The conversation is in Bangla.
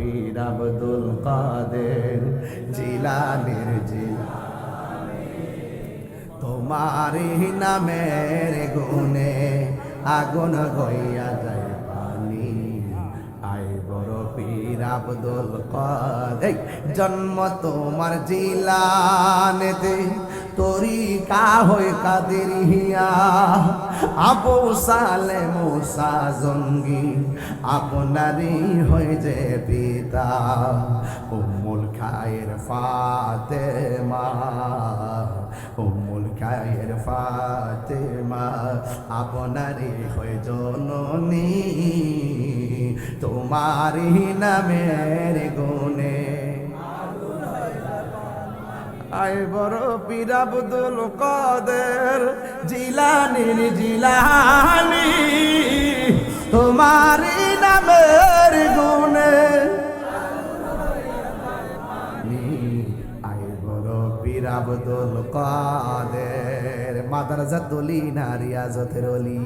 পীর আব্দুল কাদের জিলানের জিলা তোমারি নামের গুনে আগুন হইয়া যায় পানি। আই বড় পীর আব্দুল কাদের, জন্ম তোমার জিলানেতে। তরিকা হই কাদেরিয়া আবু সালে মুসা জঙ্গি, আপনারই হয়ে যে পিতা। উম্মুল খায়ের ফাতেমা, উম্মুল খায়ের ফাতেমা, আপনারই হয়ে জননী। তোমারই নামের গুণে আয় বড় পীর আব্দুল কাদের জিলানির জিলানি তোমার নামের গুণে। আব্দুল কাদের মাদার জাতুলি নারিয়া জতের অলি